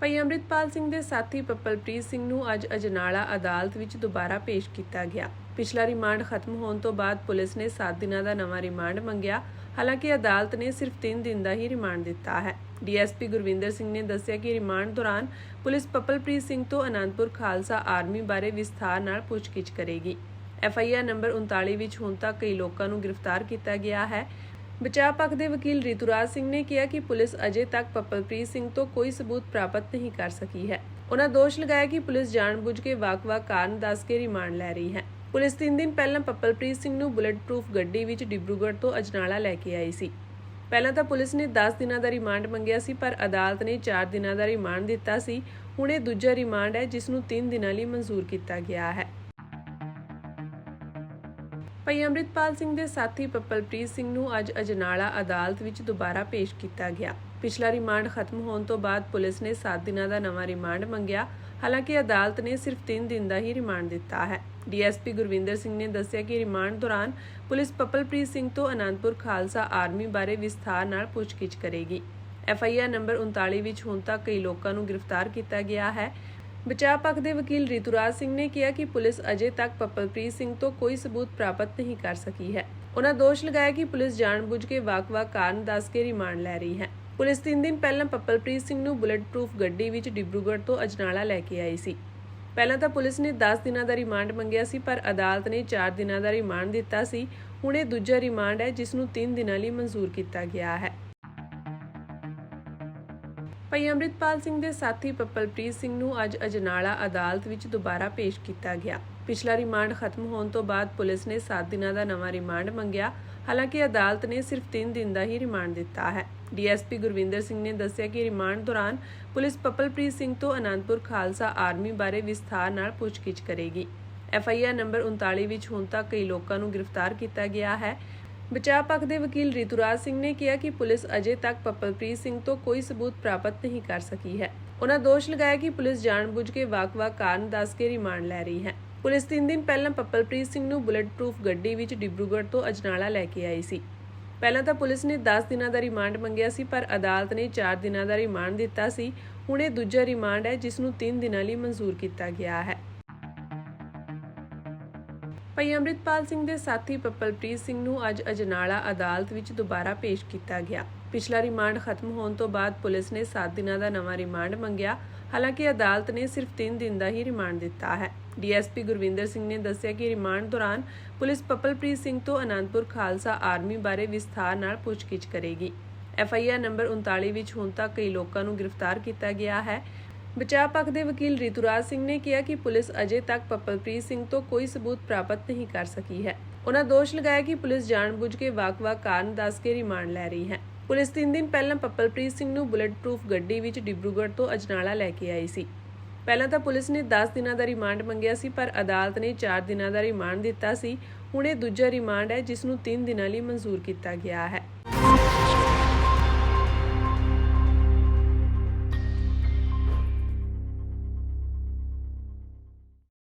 ਭਾਈ ਅੰਮ੍ਰਿਤਪਾਲ ਸਿੰਘ ਦੇ ਸਾਥੀ ਪੱਪਲਪ੍ਰੀਤ ਸਿੰਘ ਨੂੰ ਅੱਜ ਅਜਨਾਲਾ ਅਦਾਲਤ ਵਿੱਚ ਦੁਬਾਰਾ ਪੇਸ਼ ਕੀਤਾ ਗਿਆ। ਪਿਛਲਾ ਰਿਮਾਂਡ ਖਤਮ ਹੋਣ ਤੋਂ ਬਾਅਦ ਪੁਲਿਸ ਨੇ 7 ਦਿਨਾਂ ਦਾ ਨਵਾਂ ਰਿਮਾਂਡ ਮੰਗਿਆ। ਹਾਲਾਂਕਿ ਅਦਾਲਤ ਨੇ ਸਿਰਫ 3 ਦਿਨ ਦਾ ਹੀ ਰਿਮਾਂਡ ਦਿੱਤਾ ਹੈ। ਡੀਐਸਪੀ ਗੁਰਵਿੰਦਰ ਸਿੰਘ ਨੇ ਦੱਸਿਆ ਕਿ ਰਿਮਾਂਡ ਦੌਰਾਨ ਪੁਲਿਸ ਪੱਪਲਪ੍ਰੀਤ ਸਿੰਘ ਤੋਂ ਅਨੰਦਪੁਰ ਖਾਲਸਾ ਆਰਮੀ ਬਾਰੇ ਵਿਸਥਾਰ ਨਾਲ ਪੁੱਛਗਿੱਛ ਕਰੇਗੀ। ਐਫਆਈਆਰ ਨੰਬਰ 39 ਵਿੱਚ ਹੁਣ ਤੱਕ ਕਈ ਲੋਕਾਂ ਨੂੰ ਗ੍ਰਿਫਤਾਰ ਕੀਤਾ ਗਿਆ ਹੈ। ਬਚਾਅ ਪੱਖ ਦੇ ਵਕੀਲ ਰਿਤੂਰਾਜ ਸਿੰਘ ਨੇ ਕਿਹਾ ਕਿ ਪੁਲਿਸ ਅਜੇ ਤੱਕ ਪੱਪਲਪ੍ਰੀਤ ਸਿੰਘ ਤੋਂ ਕੋਈ ਸਬੂਤ ਪ੍ਰਾਪਤ ਨਹੀਂ ਕਰ ਸਕੀ ਹੈ। ਉਹਨਾਂ ਦੋਸ਼ ਲਗਾਇਆ ਕਿ ਪੁਲਿਸ ਜਾਣਬੁੱਝ ਕੇ ਵੱਖ-ਵੱਖ ਕਾਰਨ ਦੱਸ ਕੇ ਰਿਮਾਂਡ ਲੈ ਰਹੀ ਹੈ। ਪੁਲਿਸ 3 ਦਿਨ ਪਹਿਲਾਂ ਪੱਪਲਪ੍ਰੀਤ ਸਿੰਘ ਨੂੰ ਬੁਲੇਟ ਪ੍ਰੂਫ ਗੱਡੀ ਵਿੱਚ ਡਿਬਰੂਗੜ੍ਹ ਤੋਂ ਅਜਨਾਲਾ ਲੈ ਕੇ ਆਈ ਸੀ। ਪਹਿਲਾਂ ਤਾਂ ਪੁਲਿਸ ਨੇ 10 ਦਿਨਾਂ ਦਾ ਰਿਮਾਂਡ ਮੰਗਿਆ ਸੀ, ਪਰ ਅਦਾਲਤ ਨੇ 4 ਦਿਨਾਂ ਦਾ ਰਿਮਾਂਡ ਦਿੱਤਾ ਸੀ। ਹੁਣ ਇਹ ਦੂਜਾ ਰਿਮਾਂਡ ਹੈ, ਜਿਸ ਨੂੰ 3 ਦਿਨਾਂ ਲਈ ਮਨਜ਼ੂਰ ਕੀਤਾ ਗਿਆ ਹੈ। ਭਾਈ ਅੰਮ੍ਰਿਤਪਾਲ ਸਿੰਘ ਦੇ ਸਾਥੀ ਪੱਪਲਪ੍ਰੀਤ ਸਿੰਘ ਨੂੰ ਅੱਜ ਅਜਨਾਲਾ ਅਦਾਲਤ ਵਿੱਚ ਦੁਬਾਰਾ ਪੇਸ਼ ਕੀਤਾ ਗਿਆ। ਪਿਛਲਾ ਰਿਮਾਂਡ ਖਤਮ ਹੋਣ ਤੋਂ ਬਾਅਦ ਪੁਲਿਸ ਨੇ 7 ਦਿਨਾਂ ਦਾ ਨਵਾਂ ਰਿਮਾਂਡ ਮੰਗਿਆ। ਹਾਲਾਂਕਿ ਅਦਾਲਤ ਨੇ ਸਿਰਫ 3 ਦਿਨ ਦਾ ਹੀ ਰਿਮਾਂਡ ਦਿੱਤਾ ਹੈ। ਡੀਐਸਪੀ ਗੁਰਵਿੰਦਰ ਸਿੰਘ ਨੇ ਦੱਸਿਆ ਕਿ ਰਿਮਾਂਡ ਦੌਰਾਨ ਪੁਲਿਸ ਪੱਪਲਪ੍ਰੀਤ ਸਿੰਘ ਤੋਂ ਅਨੰਦਪੁਰ ਖਾਲਸਾ ਆਰਮੀ ਬਾਰੇ ਵਿਸਥਾਰ ਨਾਲ ਪੁੱਛਗਿੱਛ ਕਰੇਗੀ। ਐਫਆਈਆਰ ਨੰਬਰ 39 ਵਿੱਚ ਹੁਣ ਤੱਕ ਕਈ ਲੋਕਾਂ ਨੂੰ ਗ੍ਰਿਫਤਾਰ ਕੀਤਾ ਗਿਆ ਹੈ। ਬਚਾਅ ਪੱਖ ਦੇ ਵਕੀਲ ਰਿਤੂਰਾਜ ਸਿੰਘ ਨੇ ਕਿਹਾ ਕਿ ਪੁਲਿਸ ਅਜੇ ਤੱਕ ਪੱਪਲਪ੍ਰੀਤ ਸਿੰਘ ਤੋਂ ਕੋਈ ਸਬੂਤ ਪ੍ਰਾਪਤ ਨਹੀਂ ਕਰ ਸਕੀ ਹੈ। ਉਹਨਾਂ ਦੋਸ਼ ਲਗਾਇਆ ਕਿ ਪੁਲਿਸ ਜਾਣਬੁੱਝ ਕੇ ਵੱਖ-ਵੱਖ ਕਾਰਨ ਦੱਸ ਕੇ ਰਿਮਾਂਡ ਲੈ ਰਹੀ ਹੈ। ਪੁਲਿਸ 3 ਦਿਨ ਪਹਿਲਾਂ ਪੱਪਲਪ੍ਰੀਤ ਸਿੰਘ ਨੂੰ ਬੁਲੇਟ ਪ੍ਰੂਫ ਗੱਡੀ ਵਿੱਚ ਡਿਬਰੂਗੜ੍ਹ ਤੋਂ ਅਜਨਾਲਾ ਲੈ ਕੇ ਆਈ ਸੀ। ਪਹਿਲਾਂ ਤਾਂ ਪੁਲਿਸ ਨੇ 10 ਦਿਨਾਂ ਦਾ ਰਿਮਾਂਡ ਮੰਗਿਆ ਸੀ, ਪਰ ਅਦਾਲਤ ਨੇ 4 ਦਿਨਾਂ ਦਾ ਰਿਮਾਂਡ ਦਿੱਤਾ ਸੀ। ਹੁਣ ਇਹ ਦੂਜਾ ਰਿਮਾਂਡ ਹੈ, ਜਿਸ ਨੂੰ 3 ਦਿਨਾਂ ਲਈ ਮਨਜ਼ੂਰ ਕੀਤਾ ਗਿਆ ਹੈ। ਭਾਈ ਅੰਮ੍ਰਿਤਪਾਲ ਸਿੰਘ ਦੇ ਸਾਥੀ ਪੱਪਲਪ੍ਰੀਤ ਸਿੰਘ ਨੂੰ ਅੱਜ ਅਜਨਾਲਾ ਅਦਾਲਤ ਵਿੱਚ ਦੁਬਾਰਾ ਪੇਸ਼ ਕੀਤਾ ਗਿਆ। ਪਿਛਲਾ ਰਿਮਾਂਡ ਖਤਮ ਹੋਣ ਤੋਂ ਬਾਅਦ ਪੁਲਿਸ ਨੇ 7 ਦਿਨਾਂ ਦਾ ਨਵਾਂ ਰਿਮਾਂਡ ਮੰਗਿਆ। ਹਾਲਾਂਕਿ ਅਦਾਲਤ ਨੇ ਸਿਰਫ 3 ਦਿਨ ਦਾ ਹੀ ਰਿਮਾਂਡ ਦਿੱਤਾ ਹੈ। ਡੀਐਸਪੀ ਗੁਰਵਿੰਦਰ ਸਿੰਘ ਨੇ ਦੱਸਿਆ ਕਿ ਰਿਮਾਂਡ ਦੌਰਾਨ ਪੁਲਿਸ ਪੱਪਲਪ੍ਰੀਤ ਸਿੰਘ ਤੋਂ ਅਨੰਦਪੁਰ ਖਾਲਸਾ ਆਰਮੀ ਬਾਰੇ ਵਿਸਥਾਰ ਨਾਲ ਪੁੱਛਗਿੱਛ ਕਰੇਗੀ। ਐਫਆਈਆਰ ਨੰਬਰ 39 ਵਿੱਚ ਹੁਣ ਤੱਕ ਕਈ ਲੋਕਾਂ ਨੂੰ ਗ੍ਰਿਫਤਾਰ ਕੀਤਾ ਗਿਆ ਹੈ। ਬਚਾਅ ਪੱਖ ਦੇ ਵਕੀਲ ਰਿਤੂਰਾਜ ਸਿੰਘ ਨੇ ਕਿਹਾ ਕਿ ਪੁਲਿਸ ਅਜੇ ਤੱਕ ਪੱਪਲਪ੍ਰੀਤ ਸਿੰਘ ਤੋਂ ਕੋਈ ਸਬੂਤ ਪ੍ਰਾਪਤ ਨਹੀਂ ਕਰ ਸਕੀ ਹੈ। ਉਹਨਾਂ ਦੋਸ਼ ਲਗਾਇਆ ਕਿ ਪੁਲਿਸ ਜਾਣਬੁੱਝ ਕੇ ਵੱਖ-ਵੱਖ ਕਾਰਨ ਦੱਸ ਕੇ ਰਿਮਾਂਡ ਲੈ ਰਹੀ ਹੈ। ਪੁਲਿਸ 3 ਦਿਨ ਪਹਿਲਾਂ ਪੱਪਲਪ੍ਰੀਤ ਸਿੰਘ ਨੂੰ ਬੁਲੇਟ ਪ੍ਰੂਫ ਗੱਡੀ ਵਿੱਚ ਡਿਬਰੂਗੜ੍ਹ ਤੋਂ ਅਜਨਾਲਾ ਲੈ ਕੇ ਆਈ ਸੀ। ਪਹਿਲਾਂ ਤਾਂ ਪੁਲਿਸ ਨੇ 10 ਦਿਨਾਂ ਦਾ ਰਿਮਾਂਡ ਮੰਗਿਆ ਸੀ, ਪਰ ਅਦਾਲਤ ਨੇ 4 ਦਿਨਾਂ ਦਾ ਰਿਮਾਂਡ ਦਿੱਤਾ ਸੀ। ਹੁਣ ਇਹ ਦੂਜਾ ਰਿਮਾਂਡ ਹੈ, ਜਿਸ ਨੂੰ 3 ਦਿਨਾਂ ਲਈ ਮਨਜ਼ੂਰ ਕੀਤਾ ਗਿਆ ਹੈ। ਭਾਈ ਅੰਮ੍ਰਿਤਪਾਲ ਸਿੰਘ ਦੇ ਸਾਥੀ ਪੱਪਲਪ੍ਰੀਤ ਸਿੰਘ ਨੂੰ ਅੱਜ ਅਜਨਾਲਾ ਅਦਾਲਤ ਵਿੱਚ ਦੁਬਾਰਾ ਪੇਸ਼ ਕੀਤਾ ਗਿਆ। ਪਿਛਲਾ ਰਿਮਾਂਡ ਖਤਮ ਹੋਣ ਤੋਂ ਬਾਅਦ ਪੁਲਿਸ ਨੇ 7 ਦਿਨਾਂ ਦਾ ਨਵਾਂ ਰਿਮਾਂਡ ਮੰਗਿਆ। ਹਾਲਾਂਕਿ ਅਦਾਲਤ ਨੇ ਸਿਰਫ 3 ਦਿਨ ਦਾ ਹੀ ਰਿਮਾਂਡ ਦਿੱਤਾ ਹੈ। ਡੀਐਸਪੀ ਗੁਰਵਿੰਦਰ ਸਿੰਘ ਨੇ ਦੱਸਿਆ ਕਿ ਰਿਮਾਂਡ ਦੌਰਾਨ ਪੁਲਿਸ ਪੱਪਲਪ੍ਰੀਤ ਸਿੰਘ ਤੋਂ ਅਨੰਦਪੁਰ ਖਾਲਸਾ ਆਰਮੀ ਬਾਰੇ ਵਿਸਥਾਰ ਨਾਲ ਪੁੱਛਗਿੱਛ ਕਰੇਗੀ। ਐਫਆਈਆਰ ਨੰਬਰ 39 ਵਿੱਚ ਹੁਣ ਤੱਕ ਕਈ ਲੋਕਾਂ ਨੂੰ ਗ੍ਰਿਫਤਾਰ ਕੀਤਾ ਗਿਆ ਹੈ। ਬਚਾਅ ਪੱਖ ਦੇ ਵਕੀਲ ਰਿਤੂਰਾਜ ਸਿੰਘ ਨੇ ਕਿਹਾ ਕਿ ਪੁਲਿਸ ਅਜੇ ਤੱਕ ਪੱਪਲਪ੍ਰੀਤ ਸਿੰਘ ਤੋਂ ਕੋਈ ਸਬੂਤ ਪ੍ਰਾਪਤ ਨਹੀਂ ਕਰ ਸਕੀ ਹੈ। ਉਹਨਾਂ ਦੋਸ਼ ਲਗਾਇਆ ਕਿ ਪੁਲਿਸ ਜਾਣਬੁੱਝ ਕੇ ਵੱਖ-ਵੱਖ ਕਾਰਨ ਦੱਸ ਕੇ ਰਿਮਾਂਡ ਲੈ ਰਹੀ ਹੈ। ਪੁਲਿਸ 3 ਦਿਨ ਪਹਿਲਾਂ ਪੱਪਲਪ੍ਰੀਤ ਸਿੰਘ ਨੂੰ ਬੁਲੇਟ ਪ੍ਰੂਫ ਗੱਡੀ ਵਿੱਚ ਡਿਬਰੂਗੜ੍ਹ ਤੋਂ ਅਜਨਾਲਾ ਲੈ ਕੇ ਆਈ ਸੀ। ਪਹਿਲਾਂ ਤਾਂ ਪੁਲਿਸ ਨੇ 10 ਦਿਨਾਂ ਦਾ ਰਿਮਾਂਡ ਮੰਗਿਆ ਸੀ, ਪਰ ਅਦਾਲਤ ਨੇ 4 ਦਿਨਾਂ ਦਾ ਰਿਮਾਂਡ ਦਿੱਤਾ ਸੀ। ਹੁਣ ਇਹ ਦੂਜਾ ਰਿਮਾਂਡ ਹੈ, ਜਿਸ ਨੂੰ 3 ਦਿਨਾਂ ਲਈ ਮਨਜ਼ੂਰ ਕੀਤਾ ਗਿਆ ਹੈ।